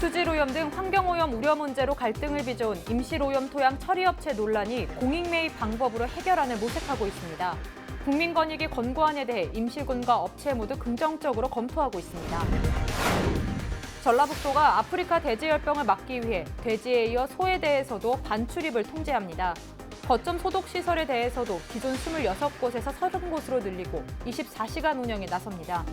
수질오염 등 환경오염 우려 문제로 갈등을 빚어온 임실오염 토양 처리업체 논란이 공익 매입 방법으로 해결안을 모색하고 있습니다. 국민권익위 권고안에 대해 임실군과 업체 모두 긍정적으로 검토하고 있습니다. 전라북도가 아프리카 돼지열병을 막기 위해 돼지에 이어 소에 대해서도 반출입을 통제합니다. 거점 소독 시설에 대해서도 기존 26곳에서 30곳으로 늘리고 24시간 운영에 나섭니다.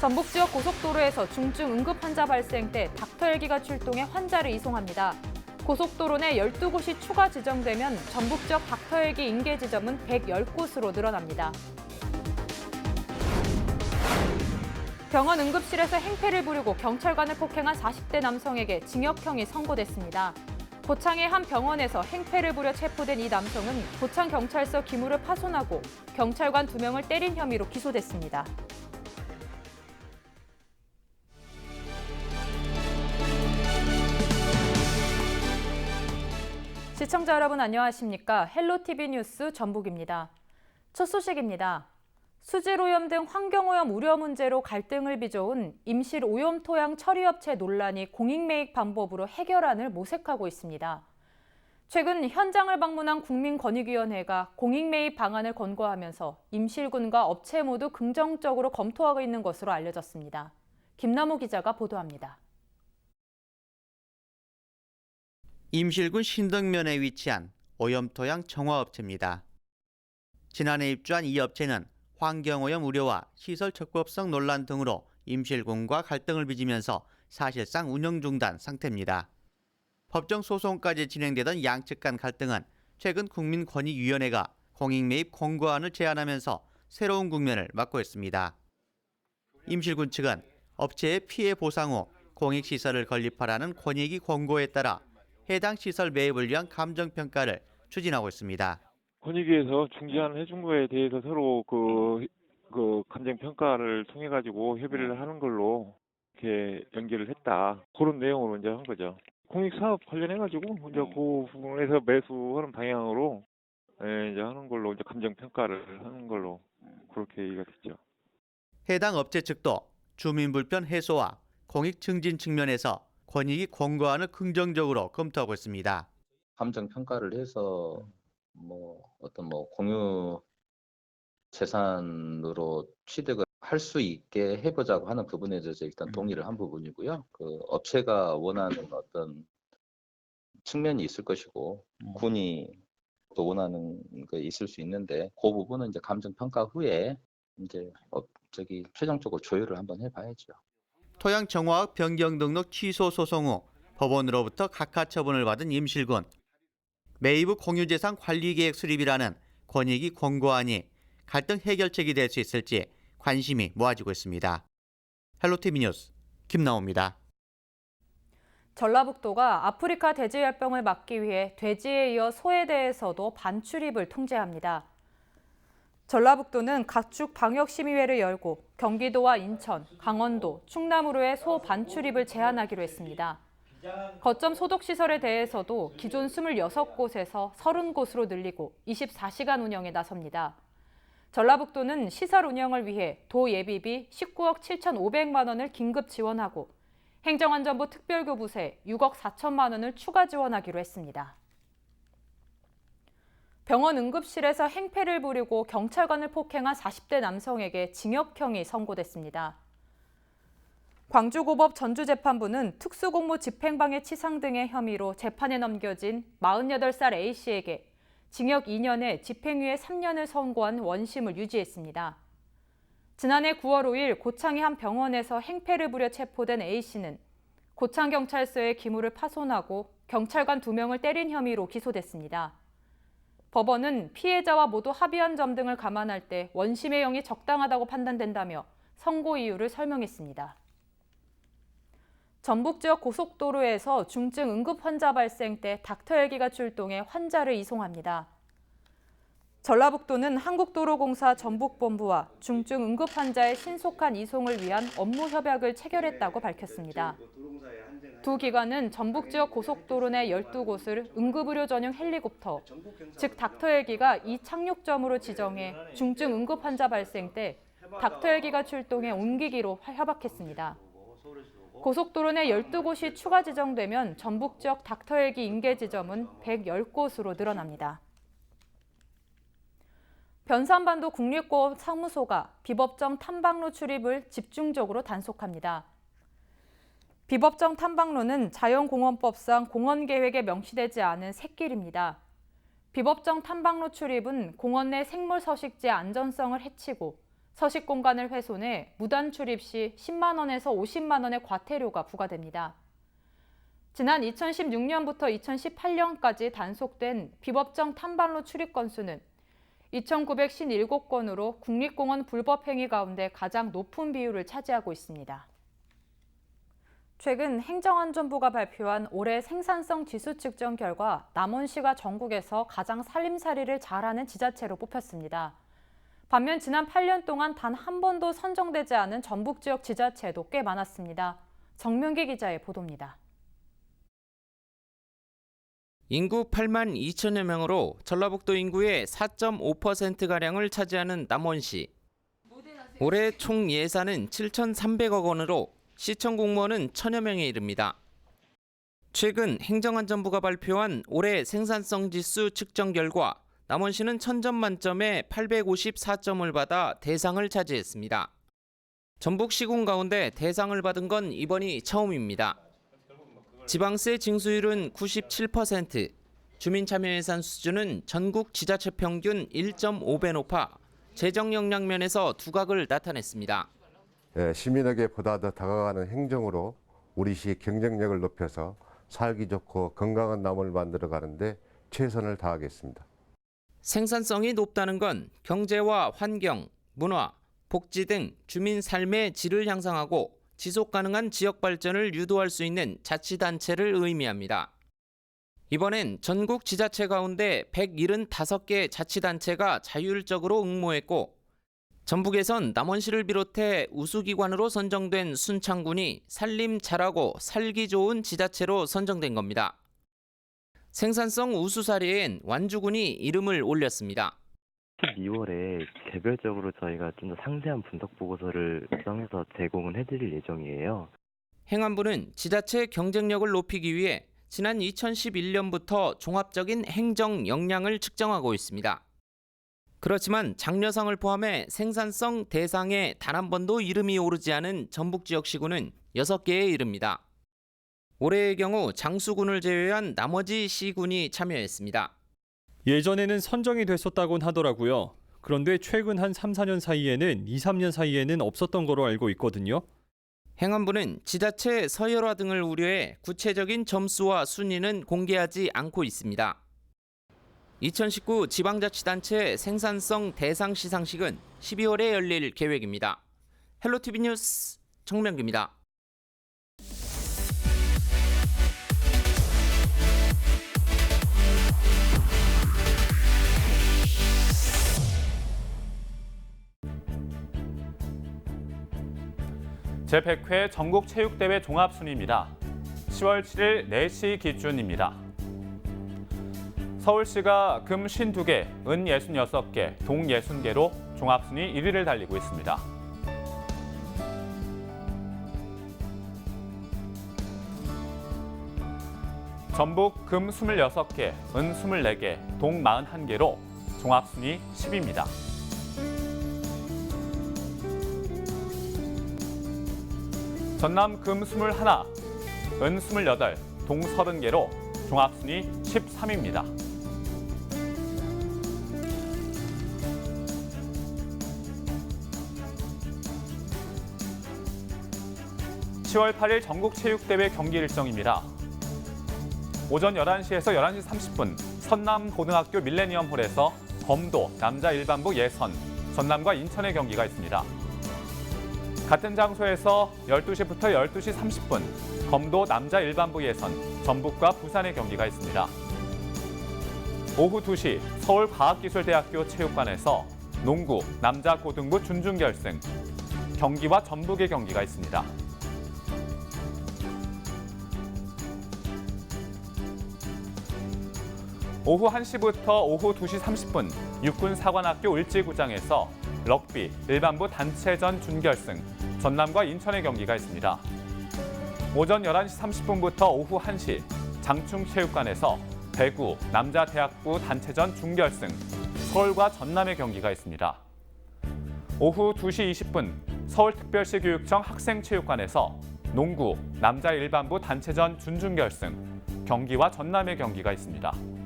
전북 지역 고속도로에서 중증 응급 환자 발생 때 닥터 헬기가 출동해 환자를 이송합니다. 고속도로 내 12곳이 추가 지정되면 전북 지역 닥터 헬기 인계 지점은 110곳으로 늘어납니다. 병원 응급실에서 행패를 부리고 경찰관을 폭행한 40대 남성에게 징역형이 선고됐습니다. 고창의 한 병원에서 행패를 부려 체포된 이 남성은 고창 경찰서 기물을 파손하고 경찰관 두 명을 때린 혐의로 기소됐습니다. 시청자 여러분 안녕하십니까? 헬로티비 뉴스 전북입니다. 첫 소식입니다. 수질오염 등 환경오염 우려 문제로 갈등을 빚어온 임실 오염 토양 처리업체 논란이 공익매입 방법으로 해결안을 모색하고 있습니다. 최근 현장을 방문한 국민권익위원회가 공익매입 방안을 권고하면서 임실군과 업체 모두 긍정적으로 검토하고 있는 것으로 알려졌습니다. 김남호 기자가 보도합니다. 임실군 신덕면에 위치한 오염토양 정화업체입니다. 지난해 입주한 이 업체는 환경오염 우려와 시설 적법성 논란 등으로 임실군과 갈등을 빚으면서 사실상 운영 중단 상태입니다. 법정 소송까지 진행되던 양측 간 갈등은 최근 국민권익위원회가 공익 매입 권고안을 제안하면서 새로운 국면을 맞고 있습니다. 임실군 측은 업체의 피해 보상 후 공익시설을 건립하라는 권익위 권고에 따라 해당 시설 매입을 위한 감정 평가를 추진하고 있습니다. 권익위에서 중재안을 해준 거에 대해서 서로 그, 그 감정 평가를 통해 가지고 협의를 하는 걸로 이렇게 연결을 했다. 그런 내용으로 이제 한 거죠. 공익 사업 관련해 가지고 이제 그 부분에서 매수하는 방향으로 예, 이제 하는 걸로 이제 감정 평가를 하는 걸로 그렇게 얘기가 됐죠. 해당 업체 측도 주민 불편 해소와 공익 증진 측면에서 권익위 권고안을 긍정적으로 검토하고 있습니다. 감정 평가를 해서 뭐 어떤 뭐 공유 재산으로 취득을 할 수 있게 해보자고 하는 부분에 대해서 일단 동의를 한 부분이고요. 그 업체가 원하는 어떤 측면이 있을 것이고 군이 또 원하는 게 있을 수 있는데 그 부분은 이제 감정 평가 후에 이제 어, 저기 최종적으로 조율을 한번 해봐야죠. 토양 정화학 변경 등록 취소 소송 후 법원으로부터 각하 처분을 받은 임실군. 매입 후 공유재산 관리계획 수립이라는 권익위 권고안이 갈등 해결책이 될 수 있을지 관심이 모아지고 있습니다. 헬로티비 뉴스 김나옵니다. 전라북도가 아프리카 돼지열병을 막기 위해 돼지에 이어 소에 대해서도 반출입을 통제합니다. 전라북도는 각축 방역 심의회를 열고 경기도와 인천, 강원도, 충남으로의 소 반출입을 제한하기로 했습니다. 거점 소독 시설에 대해서도 기존 26곳에서 30곳으로 늘리고 24시간 운영에 나섭니다. 전라북도는 시설 운영을 위해 도 예비비 19억 7,500만 원을 긴급 지원하고 행정안전부 특별교부세 6억 4천만 원을 추가 지원하기로 했습니다. 병원 응급실에서 행패를 부리고 경찰관을 폭행한 40대 남성에게 징역형이 선고됐습니다. 광주고법 전주재판부는 특수공무 집행방해 치상 등의 혐의로 재판에 넘겨진 48살 A씨에게 징역 2년에 집행유예 3년을 선고한 원심을 유지했습니다. 지난해 9월 5일 고창의 한 병원에서 행패를 부려 체포된 A씨는 고창경찰서의 기물을 파손하고 경찰관 2명을 때린 혐의로 기소됐습니다. 법원은 피해자와 모두 합의한 점 등을 감안할 때 원심의 형이 적당하다고 판단된다며 선고 이유를 설명했습니다. 전북 지역 고속도로에서 중증 응급 환자 발생 때 닥터 헬기가 출동해 환자를 이송합니다. 전라북도는 한국도로공사 전북본부와 중증 응급 환자의 신속한 이송을 위한 업무 협약을 체결했다고 밝혔습니다. 두 기관은 전북 지역 고속도로 내 12곳을 응급의료 전용 헬리콥터, 즉 닥터 헬기가 이 착륙점으로 지정해 중증 응급 환자 발생 때 닥터 헬기가 출동해 옮기기로 협약했습니다. 고속도로 내 12곳이 추가 지정되면 전북 지역 닥터 헬기 인계 지점은 110곳으로 늘어납니다. 변산반도 국립공원 사무소가 비법정 탐방로 출입을 집중적으로 단속합니다. 비법정 탐방로는 자연공원법상 공원계획에 명시되지 않은 샛길입니다. 비법정 탐방로 출입은 공원 내 생물 서식지 안전성을 해치고 서식 공간을 훼손해 무단 출입 시 10만 원에서 50만 원의 과태료가 부과됩니다. 지난 2016년부터 2018년까지 단속된 비법정 탐방로 출입 건수는 2,957건으로 국립공원 불법 행위 가운데 가장 높은 비율을 차지하고 있습니다. 최근 행정안전부가 발표한 올해 생산성 지수 측정 결과 남원시가 전국에서 가장 살림살이를 잘하는 지자체로 뽑혔습니다. 반면 지난 8년 동안 단 한 번도 선정되지 않은 전북 지역 지자체도 꽤 많았습니다. 정명기 기자의 보도입니다. 인구 8만 2천여 명으로 전라북도 인구의 4.5%가량을 차지하는 남원시. 올해 총 예산은 7,300억 원으로 시청 공무원은 천여 명에 이릅니다. 최근 행정안전부가 발표한 올해 생산성 지수 측정 결과 남원시는 1000점 만점에 854점을 받아 대상을 차지했습니다. 전북 시군 가운데 대상을 받은 건 이번이 처음입니다. 지방세 징수율은 97%, 주민참여 예산 수준은 전국 지자체 평균 1.5배 높아 재정 역량 면에서 두각을 나타냈습니다. 예, 시민에게 보다 더 다가가는 행정으로 우리 시의 경쟁력을 높여서 살기 좋고 건강한 남을 만들어 가는데 최선을 다하겠습니다. 생산성이 높다는 건 경제와 환경, 문화, 복지 등 주민 삶의 질을 향상하고 지속 가능한 지역 발전을 유도할 수 있는 자치단체를 의미합니다. 이번엔 전국 지자체 가운데 175개 자치단체가 자율적으로 응모했고 전북에선 남원시를 비롯해 우수기관으로 선정된 순창군이 살림 잘하고 살기 좋은 지자체로 선정된 겁니다. 생산성 우수 사례엔 완주군이 이름을 올렸습니다. 12월에 개별적으로 저희가 좀 더 상세한 분석 보고서를 구성해서 제공을 해드릴 예정이에요. 행안부는 지자체 경쟁력을 높이기 위해 지난 2011년부터 종합적인 행정 역량을 측정하고 있습니다. 그렇지만 장려상을 포함해 생산성 대상에 단 한 번도 이름이 오르지 않은 전북 지역 시군은 6개에 이릅니다. 올해의 경우 장수군을 제외한 나머지 시군이 참여했습니다. 예전에는 선정이 됐었다곤 하더라고요. 그런데 최근 한 3, 4년 사이에는 2, 3년 사이에는 없었던 거로 알고 있거든요. 행안부는 지자체 서열화 등을 우려해 구체적인 점수와 순위는 공개하지 않고 있습니다. 2019 지방자치단체 생산성 대상 시상식은 12월에 열릴 계획입니다. 헬로티비 뉴스 정명기입니다. 제100회 전국체육대회 종합순위입니다. 10월 7일 4시 기준입니다. 서울시가 금 52개, 은 66개, 동 60개로 종합순위 1위를 달리고 있습니다. 전북 금 26개, 은 24개, 동 41개로 종합순위 10위입니다. 전남 금 21, 은 28, 동 30개로 종합순위 13위입니다. (10월 8일) 전국체육대회 경기 일정입니다. 오전 11시에서 11시 30분 선남고등학교 밀레니엄홀에서 검도 남자 일반부 예선 전남과 인천의 경기가 있습니다. 같은 장소에서 12시부터 12시 30분 검도 남자 일반부 예선 전북과 부산의 경기가 있습니다. 오후 2시 서울과학기술대학교 체육관에서 농구 남자 고등부 준중결승 경기와 전북의 경기가 있습니다. 오후 1시부터 오후 2시 30분 육군 사관학교 을지구장에서 럭비 일반부 단체전 준결승 전남과 인천의 경기가 있습니다. 오전 11시 30분부터 오후 1시 장충체육관에서 배구 남자대학부 단체전 준결승 서울과 전남의 경기가 있습니다. 오후 2시 20분 서울특별시 교육청 학생체육관에서 농구 남자 일반부 단체전 준준결승 경기와 전남의 경기가 있습니다.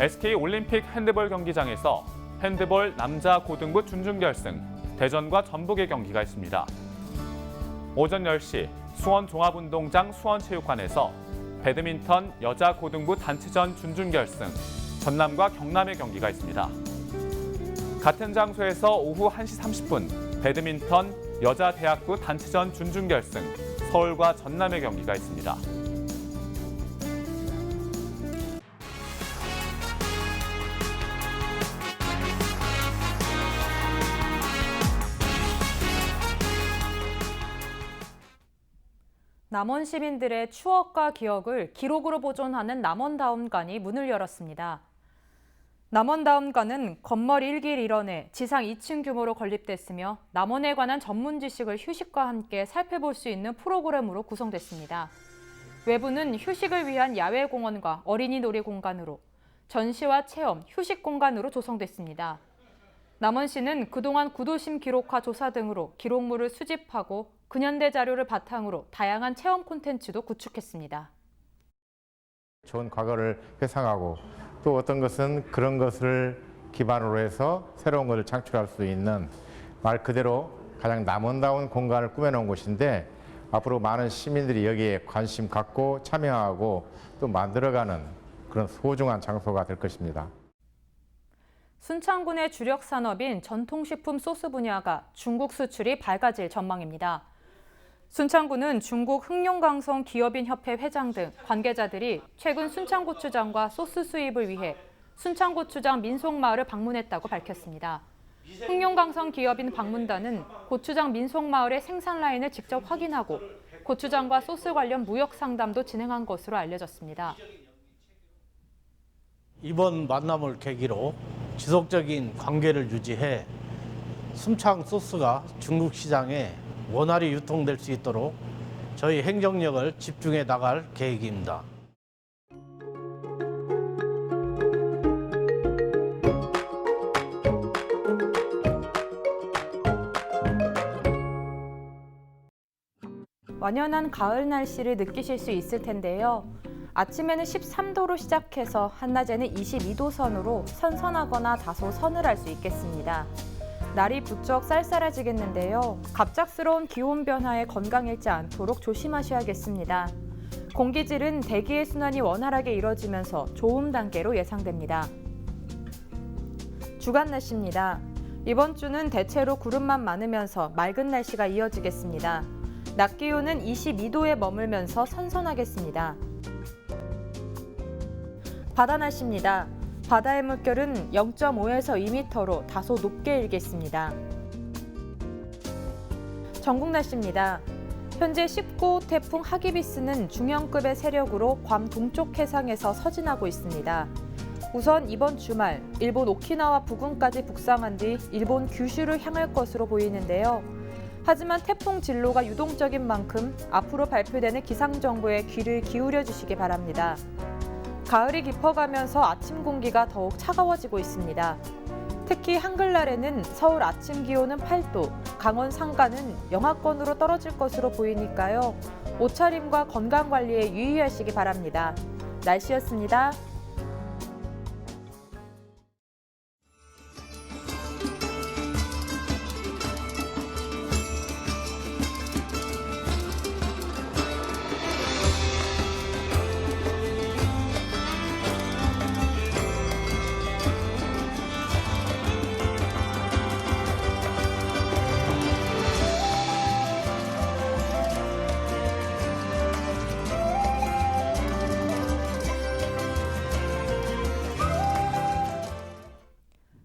SK 올림픽 핸드볼 경기장에서 핸드볼 남자 고등부 준준결승 대전과 전북의 경기가 있습니다. 오전 10시 수원 종합운동장 수원체육관에서 배드민턴 여자 고등부 단체전 준준결승 전남과 경남의 경기가 있습니다. 같은 장소에서 오후 1시 30분 배드민턴 여자 대학부 단체전 준준결승 서울과 전남의 경기가 있습니다. 남원 시민들의 추억과 기억을 기록으로 보존하는 남원다움관이 문을 열었습니다. 남원다움관은 건물 1길 1원에 지상 2층 규모로 건립됐으며 남원에 관한 전문 지식을 휴식과 함께 살펴볼 수 있는 프로그램으로 구성됐습니다. 외부는 휴식을 위한 야외 공원과 어린이 놀이 공간으로 전시와 체험, 휴식 공간으로 조성됐습니다. 남원시는 그동안 구도심 기록화 조사 등으로 기록물을 수집하고 근현대 자료를 바탕으로 다양한 체험 콘텐츠도 구축했습니다. 좋은 과거를 회상하고 또 어떤 것은 그런 것을 기반으로 해서 새로운 것을 창출할 수 있는 말 그대로 가장 남원다운 공간을 꾸며놓은 곳인데 앞으로 많은 시민들이 여기에 관심 갖고 참여하고 또 만들어가는 그런 소중한 장소가 될 것입니다. 순창군의 주력 산업인 전통식품 소스 분야가 중국 수출이 밝아질 전망입니다. 순창군은 중국 흑룡강성 기업인 협회 회장 등 관계자들이 최근 순창고추장과 소스 수입을 위해 순창고추장 민속마을을 방문했다고 밝혔습니다. 흑룡강성 기업인 방문단은 고추장 민속마을의 생산 라인을 직접 확인하고 고추장과 소스 관련 무역 상담도 진행한 것으로 알려졌습니다. 이번 만남을 계기로 지속적인 관계를 유지해 순창 소스가 중국 시장에 원활히 유통될 수 있도록 저희 행정력을 집중해 나갈 계획입니다. 완연한 가을 날씨를 느끼실 수 있을 텐데요. 아침에는 13도로 시작해서 한낮에는 22도 선으로 선선하거나 다소 서늘할 수 있겠습니다. 날이 부쩍 쌀쌀해지겠는데요. 갑작스러운 기온 변화에 건강 잃지 않도록 조심하셔야겠습니다. 공기질은 대기의 순환이 원활하게 이뤄지면서 좋음 단계로 예상됩니다. 주간 날씨입니다. 이번 주는 대체로 구름만 많으면서 맑은 날씨가 이어지겠습니다. 낮 기온은 22도에 머물면서 선선하겠습니다. 바다 날씨입니다. 바다의 물결은 0.5에서 2m로 다소 높게 일겠습니다. 전국 날씨입니다. 현재 19호 태풍 하기비스는 중형급의 세력으로 괌 동쪽 해상에서 서진하고 있습니다. 우선 이번 주말 일본 오키나와 부근까지 북상한 뒤 일본 규슈를 향할 것으로 보이는데요. 하지만 태풍 진로가 유동적인 만큼 앞으로 발표되는 기상 정보에 귀를 기울여 주시기 바랍니다. 가을이 깊어가면서 아침 공기가 더욱 차가워지고 있습니다. 특히 한글날에는 서울 아침 기온은 8도, 강원 상가는 영하권으로 떨어질 것으로 보이니까요. 옷차림과 건강 관리에 유의하시기 바랍니다. 날씨였습니다.